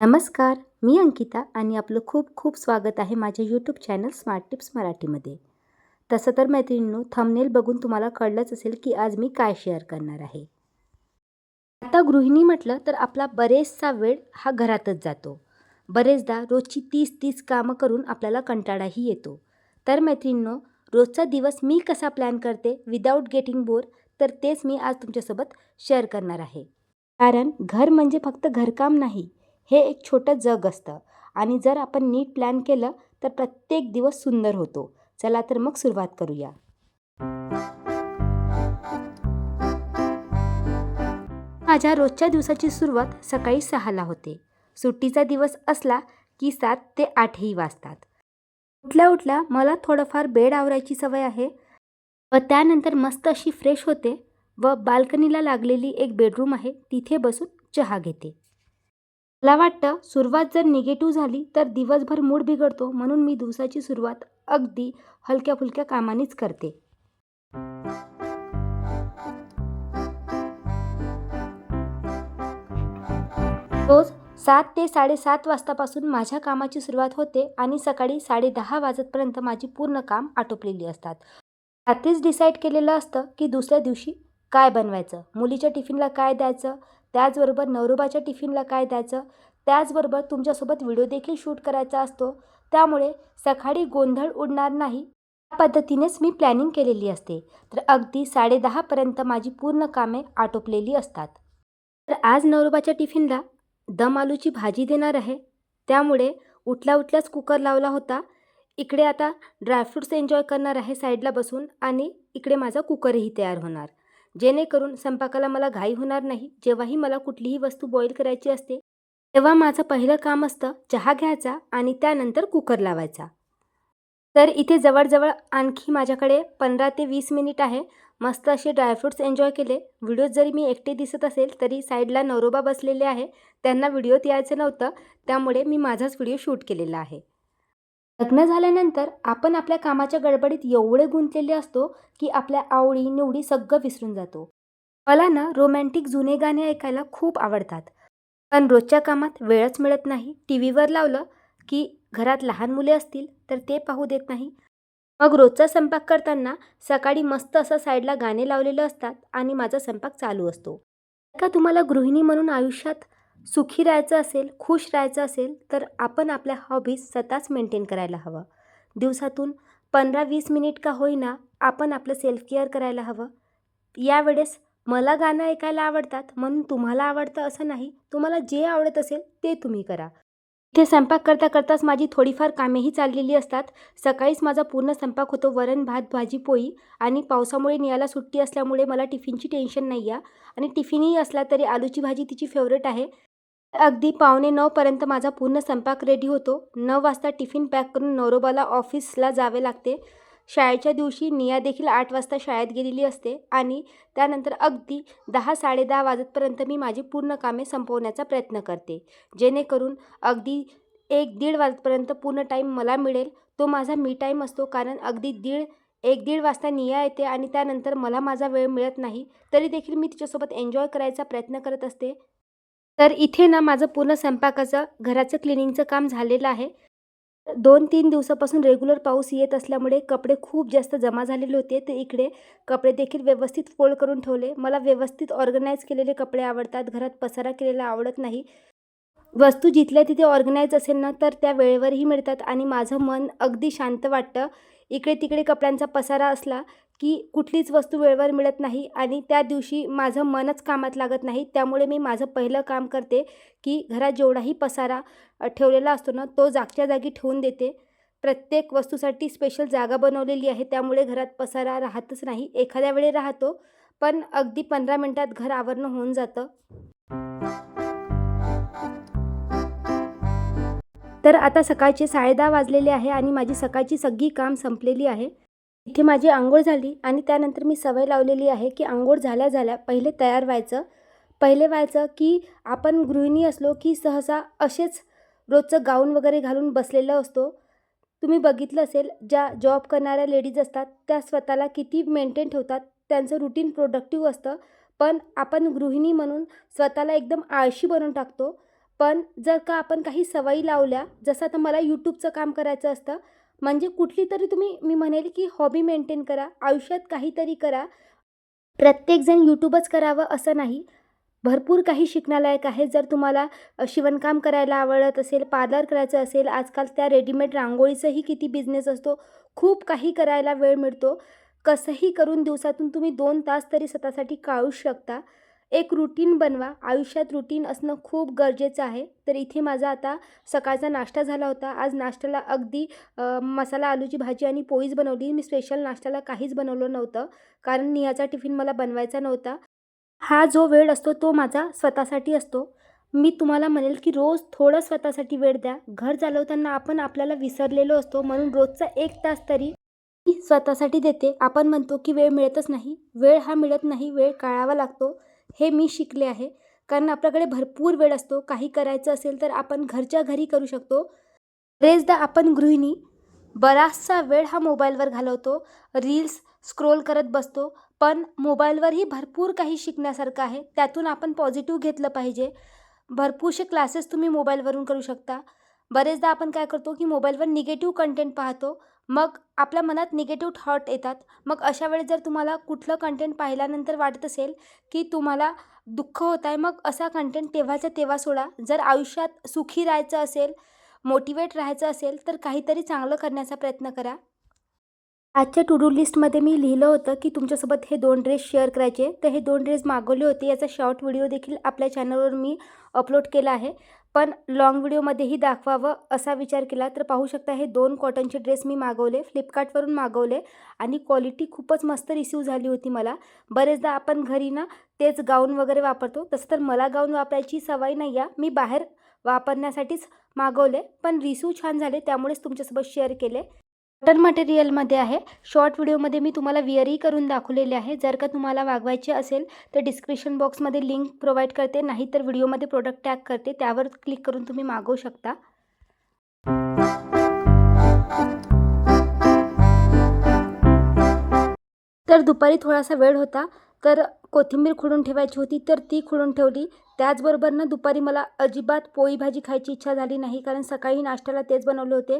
नमस्कार मी अंकिता आणि आपलं खूप खूप स्वागत आहे माझ्या यूट्यूब चॅनल स्मार्ट टिप्स मराठीमध्ये. तसं तर मैत्रिणींनो थंबनेल बघून तुम्हाला कळलंच असेल की आज मी काय शेअर करणार आहे. आता गृहिणी म्हटलं तर आपला बरेचसा वेळ हा घरातच जातो. बरेचदा रोजची तीस तीस कामं करून आपल्याला कंटाळाही येतो. तर मैत्रिणींनो रोजचा दिवस मी कसा प्लॅन करते विदाऊट गेटिंग बोर तर तेच मी आज तुमच्यासोबत शेअर करणार आहे. कारण घर म्हणजे फक्त घरकाम नाही हे एक छोटं जग असतं. आणि जर आपण नीट प्लॅन केलं तर प्रत्येक दिवस सुंदर होतो. चला तर मग सुरुवात करूया. माझ्या रोजच्या दिवसाची सुरुवात सकाळी सहाला होते. सुट्टीचा दिवस असला की सात ते आठही वाजतात. उठल्या उठल्या मला थोडंफार बेड आवरायची सवय आहे व त्यानंतर मस्त अशी फ्रेश होते व बाल्कनीला लागलेली एक बेडरूम आहे तिथे बसून चहा घेते. मला वाटतं सुरुवात जर निगेटिव्ह झाली तर दिवसभर मूड बिघडतो म्हणून मी दिवसाची सुरुवात अगदी हलक्या फुलक्या कामानेच करते. रोज सात ते साडेसात वाजतापासून माझ्या कामाची सुरुवात होते आणि सकाळी साडेदहा वाजतपर्यंत माझी पूर्ण काम आटोपलेली असतात. रात्रीच डिसाईड केलेलं असतं की दुसऱ्या दिवशी काय बनवायचं? मुलीच्या टिफिनला काय द्यायचं? त्याचबरोबर नवरोबाच्या टिफिनला काय द्यायचं? त्याचबरोबर तुमच्यासोबत व्हिडिओ देखील शूट करायचा असतो. त्यामुळे सकाळी गोंधळ उडणार नाही. या पद्धतीनेच मी प्लॅनिंग केलेली असते. तर अगदी साडेदहापर्यंत माझी पूर्ण कामे आटोपलेली असतात. तर आज नवरोबाच्या टिफिनला दम आलूची भाजी देणार आहे. त्यामुळे उठल्या उठल्याच कुकर लावला होता. इकडे आता ड्रायफ्रूट्स एन्जॉय करणार आहे साईडला बसून आणि इकडे माझा कुकरही तयार होणार. जेणेकरून स्वयंपाकाला मला घाई होणार नाही. जेव्हाही मला कुठलीही वस्तू बॉईल करायची असते तेव्हा माझं पहिलं काम असतं चहा घ्यायचा आणि त्यानंतर कुकर लावायचा. तर इथे जवळजवळ आणखी माझ्याकडे पंधरा ते वीस मिनिट आहे. मस्त असे ड्रायफ्रूट्स एन्जॉय केले. व्हिडिओत जरी मी एकटे दिसत असेल तरी साईडला नवरोबा बसलेले आहे. त्यांना व्हिडिओत यायचं नव्हतं त्यामुळे मी माझाच व्हिडिओ शूट केलेला आहे. लग्न झाल्यानंतर आपण आपल्या कामाच्या गडबडीत एवढे गुंतलेले असतो की आपल्या आवडी निवडी सगळं विसरून जातो. मला ना रोमॅन्टिक जुने गाणे ऐकायला खूप आवडतात. पण रोजच्या कामात वेळच मिळत नाही. टी व्हीवर लावलं की घरात लहान मुले असतील तर ते पाहू देत नाही. मग रोजचा स्वयंपाक करताना सकाळी मस्त असं साईडला गाणे लावलेलं असतात आणि माझा स्वयंपाक चालू असतो. का तुम्हाला गृहिणी म्हणून आयुष्यात सुखी राहायचं असेल खुश राहायचं असेल तर आपण आपल्या हॉबीज स्वतःच मेंटेन करायला हवं. दिवसातून पंधरा वीस मिनिट का होईना आपण आपलं सेल्फ केअर करायला हवं. यावेळेस मला गाणं ऐकायला आवडतात म्हणून तुम्हाला आवडतं असं नाही तुम्हाला जे आवडत असेल ते तुम्ही करा. इथे स्वयंपाक करता करताच माझी थोडीफार कामेही चाललेली असतात. सकाळीच माझा पूर्ण स्वयंपाक होतो वरण भात भाजी पोळी आणि पावसामुळे नियाला सुट्टी असल्यामुळे मला टिफिनची टेन्शन नाही आहे आणि टिफिनही असला तरी आलूची भाजी तिची फेवरेट आहे. अगदी पावणे नऊपर्यंत माझा पूर्ण स्वयंपाक रेडी होतो. नऊ वाजता टिफिन पॅक करून नवरोबाला ऑफिसला जावे लागते. शाळेच्या दिवशी निया देखील आठ वाजता शाळेत गेलेली असते आणि त्यानंतर अगदी दहा साडेदहा वाजतपर्यंत मी माझी पूर्ण कामे संपवण्याचा प्रयत्न करते. जेणेकरून अगदी एक दीड वाजेपर्यंत पूर्ण टाईम मला मिळेल. तो माझा मी टाईम असतो कारण अगदी दीड एक दीड वाजता निया येते आणि त्यानंतर मला माझा वेळ मिळत नाही. तरी देखील मी तिच्यासोबत एन्जॉय करायचा प्रयत्न करत असते. तर इथे ना माझं पूर्ण स्वयंपाकाचं घराचं क्लिनिंगचं काम झालेलं आहे. दोन तीन दिवसापासून रेग्युलर पाऊस येत असल्यामुळे कपडे खूप जास्त जमा झालेले होते. ते इकडे कपडे देखील व्यवस्थित फोल्ड करून ठेवले. मला व्यवस्थित ऑर्गनाईज केलेले कपडे आवडतात. घरात पसारा केलेला आवडत नाही. वस्तू जिथल्या तिथे ऑर्गनाईज असेल ना तर त्या वेळेवरही मिळतात आणि माझं मन अगदी शांत वाटतं. इकडे तिकडे कपड्यांचा पसारा असला की कुठलीच वस्तू वेळेवर मिळत नाही आणि त्या दिवशी माझं मनच कामात लागत नाही. त्यामुळे मी माझं पहिलं काम करते की घरात जेवढाही पसारा ठेवलेला असतो ना तो जागच्या जागी ठेवून देते. प्रत्येक वस्तूसाठी स्पेशल जागा बनवलेली आहे. त्यामुळे घरात पसारा राहतच नाही. एखाद्या वेळी राहतो पण अगदी पंधरा मिनटात घर आवरणं होऊन जातं. तर आता सकाळचे साडेदहा वाजलेले आहे आणि माझी सकाळची सगळी काम संपलेली आहे. इथे माझी आंघोळ झाली आणि त्यानंतर मी सवय लावलेली आहे की आंघोळ झाल्या झाल्या पहिले तयार व्हायचं. पहिले व्हायचं की आपण गृहिणी असलो की सहसा असेच रोजचं गाऊन वगैरे घालून बसलेलं असतो. तुम्ही बघितलं असेल ज्या जॉब करणाऱ्या लेडीज असतात त्या स्वतःला किती मेंटेन ठेवतात त्यांचं रुटीन प्रोडक्टिव्ह असतं. पण आपण गृहिणी म्हणून स्वतःला एकदम आळशी बनवून टाकतो. पण जर का आपण काही सवयी लावल्या जसं आता मला यूट्यूबचं काम करायचं असतं म्हणजे कुठली तरी तुम्ही मी म्हणेल की हॉबी मेंटेन करा आयुष्यात काहीतरी करा. प्रत्येकजण यूट्यूबच करावं असं नाही. भरपूर काही शिकण्यालायक आहे. जर तुम्हाला शिवणकाम करायला आवडत असेल पार्लर करायचं असेल आजकाल त्या रेडीमेड रांगोळीचाही किती बिझनेस असतो. खूप काही करायला वेळ मिळतो. कसंही करून दिवसातून तुम्ही दोन तास तरी स्वतःसाठी काढू शकता. एक रुटीन बनवा. आयुष्यात रुटीन असणं खूप गरजेचं आहे. तर इथे माझा आता सकाळचा नाश्ता झाला होता. आज नाश्त्याला अगदी मसाला आलूची भाजी आणि पोळीच बनवली. मी स्पेशल नाश्त्याला काहीच बनवलं नव्हतं. कारण निहाचा टिफिन मला बनवायचा नव्हता. हा जो वेळ असतो तो माझा स्वतःसाठी असतो. मी तुम्हाला म्हणेल की रोज थोडं स्वतःसाठी वेळ द्या. घर चालवताना आपण आपल्याला विसरलेलो असतो. म्हणून रोजचा एक तास तरी मी स्वतःसाठी देते. आपण म्हणतो की वेळ मिळतच नाही. वेळ हा मिळत नाही. वेळ काढावा लागतो. हे मी शिकले आहे. कारण आपल्याकडे भरपूर वेळ असतो. काही करायचं असेल तर आपण घरच्या घरी करू शकतो. बरेचदा आपण गृहिणी बराचसा वेळ हा मोबाईलवर घालवतो. रील्स स्क्रोल करत बसतो. पण मोबाईलवरही भरपूर काही शिकण्यासारखं आहे. त्यातून आपण पॉझिटिव्ह घेतलं पाहिजे. भरपूरसे क्लासेस तुम्ही मोबाईलवरून करू शकता. बरेचदा आपण काय करतो की मोबाईलवर निगेटिव्ह कंटेंट पाहतो. मग आपल्या मनात निगेटिव्ह थॉट येतात. मग अशा वेळेस जर तुम्हाला कुठलं कंटेंट पाहिल्यानंतर वाटत असेल की तुम्हाला दुःख होत आहे मग असा कंटेंट तेव्हाच्या तेव्हा सोडा. जर आयुष्यात सुखी राहायचं असेल मोटिवेट राहायचं असेल तर काहीतरी चांगलं करण्याचा प्रयत्न करा. आजच्या टू डू लिस्टमध्ये मी लिहिलं होतं की तुमच्यासोबत हे दोन ड्रेस शेअर करायचे. तर हे दोन ड्रेस मागवले होते. याचा शॉर्ट व्हिडिओ देखील आपल्या चॅनलवर मी अपलोड केला आहे. पण लाँग व्हिडिओमध्येही दाखवावं असा विचार केला तर पाहू शकता हे दोन कॉटनचे ड्रेस मी मागवले फ्लिपकार्टवरून मागवले आणि क्वालिटी खूपच मस्त रिसीव झाली होती मला. बरेचदा आपण घरी ना तेच गाऊन वगैरे वापरतो तसं तर मला गाऊन वापरायची सवय नाही आहे मी बाहेर वापरण्यासाठीच मागवले पण रिसीव छान झाले त्यामुळेच तुमच्यासोबत शेअर केले. कॉटन मटेरियलमध्ये आहे. शॉर्ट व्हिडिओमध्ये मी तुम्हाला विअरही करून दाखवलेले आहे. जर का तुम्हाला वागवायचे असेल तर डिस्क्रिप्शन बॉक्समध्ये लिंक प्रोव्हाइड करते. नाही तर व्हिडिओमध्ये प्रोडक्ट टॅग करते. त्यावर क्लिक करून तुम्ही मागवू शकता. तर दुपारी थोडासा वेळ होता. तर कोथिंबीर खुडून ठेवायची होती तर ती खुडून ठेवली. त्याचबरोबर ना दुपारी मला अजिबात पोळी भाजी खायची इच्छा झाली नाही कारण सकाळी नाश्त्याला तेच बनवले होते.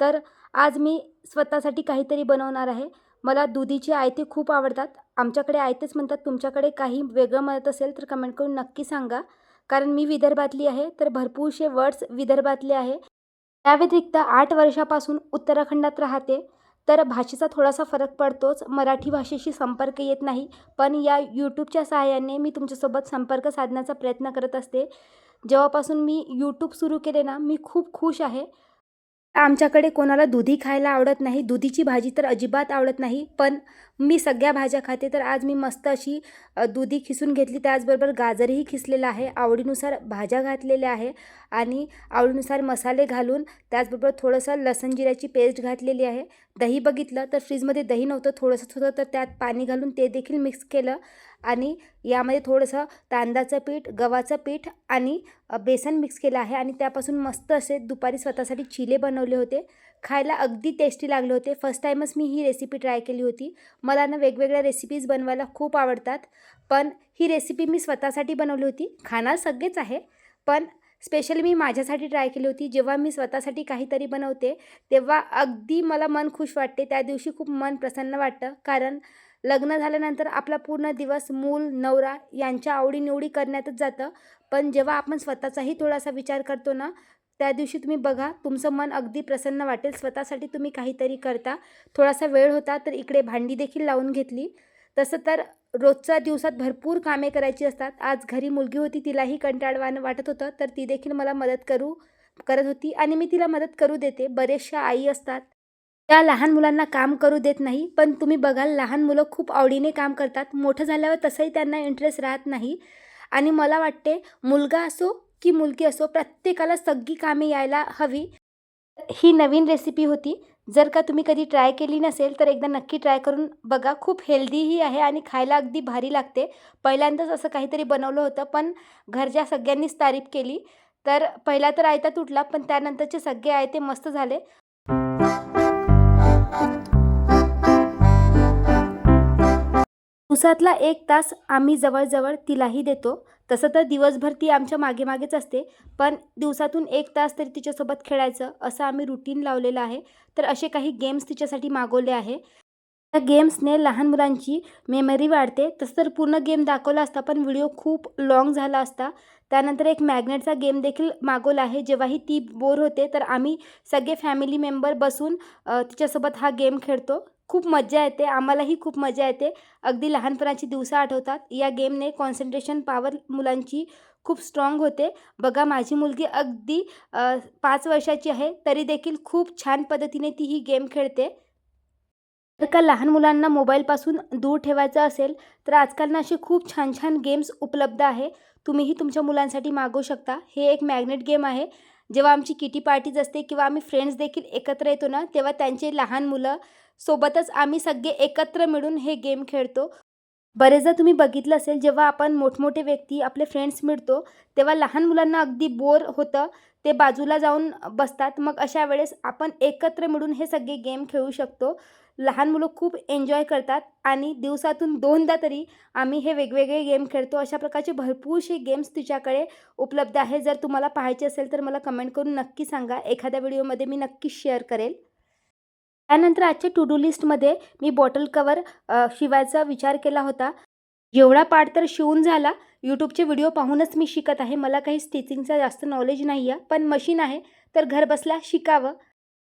तर आज मी स्वतःसाठी काहीतरी बनवणार आहे. मला दुधीचे आयते खूप आवडतात. आमच्याकडे आयतेच म्हणतात. तुमच्याकडे काही वेगळं म्हणत असेल तर कमेंट करून नक्की सांगा. कारण मी विदर्भातली आहे तर भरपूरसे वर्ड्स विदर्भातले आहे. त्या व्यतिरिक्त आठ वर्षापासून उत्तराखंडात राहते. तर भाषेचा थोडासा फरक पडतोच. मराठी भाषेशी संपर्क येत नाही. पण या यूट्यूबच्या सहाय्याने मी तुमच्यासोबत संपर्क साधण्याचा प्रयत्न करत असते. जेव्हापासून मी यूट्यूब सुरू केले ना मी खूप खुश आहे. आमच्याकडे कोणाला दुधी खायला आवडत नाही दुधीची भाजी तर अजिबात आवडत नाही पण मी सगळ्या भाज्या खाते. तर आज मी मस्त अशी दुधी खिसून घेतली. त्याचबरोबर गाजरही खिसलेलं आहे. आवडीनुसार भाज्या घातलेल्या आहे आणि आवडीनुसार मसाले घालून त्याचबरोबर थोडंसं लसण जिऱ्याची पेस्ट घातलेली आहे. दही बघितलं तर फ्रीजमध्ये दही नव्हतं थोडंसं होतं तर त्यात पाणी घालून ते देखील मिक्स केलं. आणि यामध्ये थोडंसं तांदळाचं पीठ गव्हाचं पीठ आणि बेसन मिक्स केलं आहे आणि त्यापासून मस्त असे दुपारी स्वतःसाठी चिले बनवले होते. खायला अगदी टेस्टी लागले होते. फर्स्ट टाईमच मी ही रेसिपी ट्राय केली होती. मला ना वेगवेगळ्या रेसिपीज बनवायला खूप आवडतात. पण ही रेसिपी मी स्वतःसाठी बनवली होती. खाणार सगळेच आहे. पण स्पेशली मी माझ्यासाठी ट्राय केली होती. जेव्हा मी स्वतःसाठी काहीतरी बनवते तेव्हा अगदी मला मन खुश वाटते. त्या दिवशी खूप मन प्रसन्न वाटतं. कारण लग्न झाल्यानंतर आपला पूर्ण दिवस मूल नवरा यांच्या आवडीनिवडी करण्यातच जातं. पण जेव्हा आपण स्वतःचाही थोडासा विचार करतो ना त्या दिवशी तुम्ही बघा तुमचं मन अगदी प्रसन्न वाटेल. स्वतःसाठी तुम्ही काहीतरी करता. थोडासा वेळ होता तर इकडे भांडी देखील लावून घेतली. तसं तर रोजच्या दिवसात भरपूर कामे करायची असतात. आज घरी मुलगी होती तिलाही कंटाळवाणं वाटत होतं. तर ती देखील मला मदत करू करत होती आणि मी तिला मदत करू देते. बरेचशा आई असतात. त्या लहान मुलांना काम करू देत नाही पण तुम्ही बघाल लहान मुलं खूप आवडीने काम करतात. मोठं झाल्यावर तसंही त्यांना इंटरेस्ट राहत नाही. आणि मला वाटते मुलगा असो की मुलगी असो प्रत्येकाला सगळी कामे यायला हवी. ही नवीन रेसिपी होती. जर का तुम्ही कधी ट्राय केली नसेल तर एकदा नक्की ट्राय करून बघा. खूप हेल्दीही आहे आणि खायला अगदी भारी लागते. पहिल्यांदाच असं काहीतरी बनवलं होतं पण घरच्या सगळ्यांनीच तारीफ केली. तर पहिला तर आयता तुटला पण त्यानंतरचे सगळे आयते मस्त झाले. दिवसातला एक तास आम्ही जवळजवळ तिलाही देतो. तसं तर दिवसभर ती आमच्या मागे मागेच असते. पण दिवसातून एक तास तरी तिच्यासोबत खेळायचं असं आम्ही रुटीन लावलेलं आहे. तर असे काही गेम्स तिच्यासाठी मागवले आहे. त्या गेम्सने लहान मुलांची मेमरी वाढते. तसं तर पूर्ण गेम दाखवला असता पण व्हिडिओ खूप लाँग झाला असता. त्यानंतर एक मॅग्नेटचा गेम देखील मागवला आहे. जेव्हाही ती बोर होते तर आम्ही सगळे फॅमिली मेंबर बसून तिच्यासोबत हा गेम खेळतो. खूप मजा येते. आम्हालाही खूप मजा येते. अगदी लहानपणाची दिवसं आठवतात. या गेमने कॉन्सन्ट्रेशन पॉवर मुलांची खूप स्ट्रॉंग होते. बघा माझी मुलगी अगदी पाच वर्षाची आहे तरी देखील खूप छान पद्धतीने ती ही गेम खेळते. जर का लहान मुलांना मोबाईलपासून दूर ठेवायचं असेल तर आजकाल ना असे खूप छान छान गेम्स उपलब्ध आहे. तुम्हीही तुमच्या मुलांसाठी मागवू शकता. हे एक मॅग्नेट गेम आहे. जेव्हा आमची किटी पार्टीज असते किंवा आम्ही फ्रेंड्स देखील एकत्र येतो ना तेव्हा त्यांचे लहान मुलं सोबतच आम्ही सगळे एकत्र मिळून हे गेम खेळतो. बरेचदा तुम्ही बघितलं असेल जेव्हा आपण मोठमोठे व्यक्ती आपले फ्रेंड्स मिळतो तेव्हा लहान मुलांना अगदी बोर होतं ते बाजूला जाऊन बसतात. मग अशा वेळेस आपण एकत्र मिळून हे सगळे गेम खेळू शकतो. लहान मुलं खूप एन्जॉय करतात आणि दिवसातून दोनदा तरी आम्ही हे वेगवेगळे गेम खेळतो. अशा प्रकारचे भरपूरसे गेम्स तिच्याकडे उपलब्ध आहे जर तुम्हाला पाहायचे असेल तर मला कमेंट करून नक्की सांगा. एखाद्या व्हिडिओमध्ये मी नक्कीच शेअर करेल. त्यानंतर आजच्या टू डू लिस्टमध्ये मी बॉटल कवर शिवायचा विचार केला होता. एवढा पार्ट तर शिवून झाला. यूट्यूबचे व्हिडिओ पाहूनच मी शिकत आहे. मला काही स्टिचिंगचा जास्त नॉलेज नाही आहे पण मशीन आहे. तर घरबसल्या शिकावं.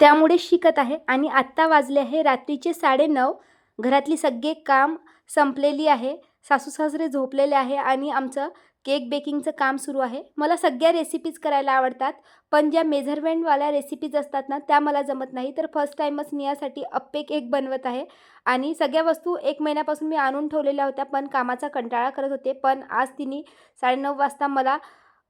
त्यामुळे शिकत आहे आणि आत्ता वाजले आहे. रात्रीचे साडेनऊ. घरातली सगळे काम संपलेली आहे. सासू सासरे झोपलेले आहे आणि आमचं केक बेकिंगचं काम सुरू आहे. मला सगळ्या रेसिपीज करायला आवडतात पण ज्या मेझरमेंटवाल्या रेसिपीज असतात ना त्या मला जमत नाही. तर फर्स्ट टाईमच मी यासाठी अप्पे केक बनवत आहे. आणि सगळ्या वस्तू एक महिन्यापासून मी आणून ठेवलेल्या होत्या पण कामाचा कंटाळा करत होते. पण आज तिने साडेनऊ वाजता मला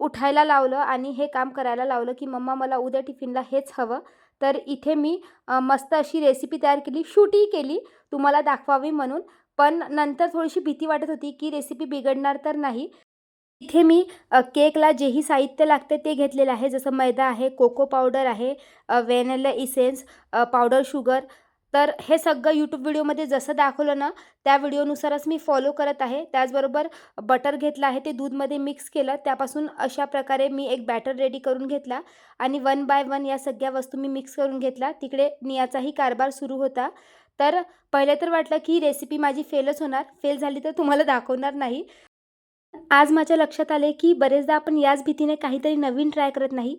उठायला लावलं आणि हे काम करायला लावलं की मम्मा मला उद्या टिफिनला हेच हवं. तर इथे मी मस्त अशी रेसिपी तयार केली शूटही केली तुम्हाला दाखवावी म्हणून. पण नंतर थोडीशी भीती वाटत होती की रेसिपी बिघडणार तर नाही. इथे मी केकला जेही साहित्य लागते ते घेतलेलं आहे. जसं मैदा आहे कोको पावडर आहे व्हॅनिला इसेन्स पावडर शुगर. तर हे सगळं यूट्यूब व्हिडिओमध्ये जसं दाखवलं ना त्या व्हिडिओनुसारच मी फॉलो करत आहे. त्याचबरोबर बटर घेतलं आहे ते दूधमध्ये मिक्स केलं. त्यापासून अशा प्रकारे मी एक बॅटर रेडी करून घेतला आणि वन बाय वन या सगळ्या वस्तू मी मिक्स करून घेतला तिकडे नियाचाही कारभार सुरू होता. तर पहिले तर वाटलं की रेसिपी माझी फेलच होणार. फेल झाली तर तुम्हाला दाखवणार नाही. आज माझ्या लक्षात आले की बरेचदा आपण याच भीतीने काहीतरी नवीन ट्राय करत नाही.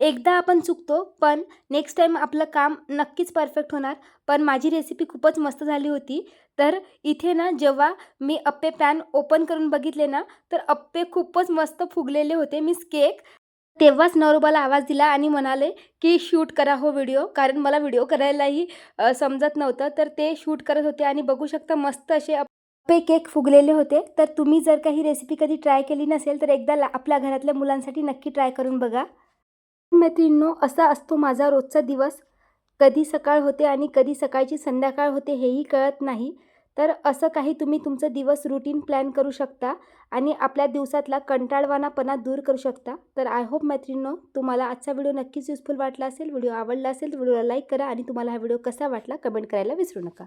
एकदा आपण चुकतो पण नेक्स्ट टाईम आपलं काम नक्कीच परफेक्ट होणार. पण माझी रेसिपी खूपच मस्त झाली होती. तर इथे ना जेव्हा मी अप्पे पॅन ओपन करून बघितले ना तर अप्पे खूपच मस्त फुगलेले होते. मीस केक तेव्हाच नवरोबाला आवाज दिला आणि म्हणाले की शूट करा हो व्हिडिओ कारण मला व्हिडिओ करायलाही समजत नव्हतं. तर ते शूट करत होते आणि बघू शकता मस्त असे पे केक फुगलेले होते. तर तुम्ही जर काही रेसिपी कधी ट्राय केली नसेल तर एकदा ला- आपल्या घरातल्या मुलांसाठी नक्की ट्राय करून बघा. मैत्रिणींनो असा असतो माझा रोजचा दिवस. कधी सकाळ होते आणि कधी सकाळची संध्याकाळ होते हेही कळत नाही. तर असं काही तुम्ही तुमचं दिवस रुटीन प्लॅन करू शकता आणि आपल्या दिवसातला कंटाळवाणापणा दूर करू शकता. तर आय होप मैत्रिणींनो तुम्हाला आजचा व्हिडिओ नक्कीच युजफुल वाटला असेल व्हिडिओ आवडला असेल तर व्हिडिओला लाईक करा आणि तुम्हाला हा व्हिडिओ कसा वाटला कमेंट करायला विसरू नका.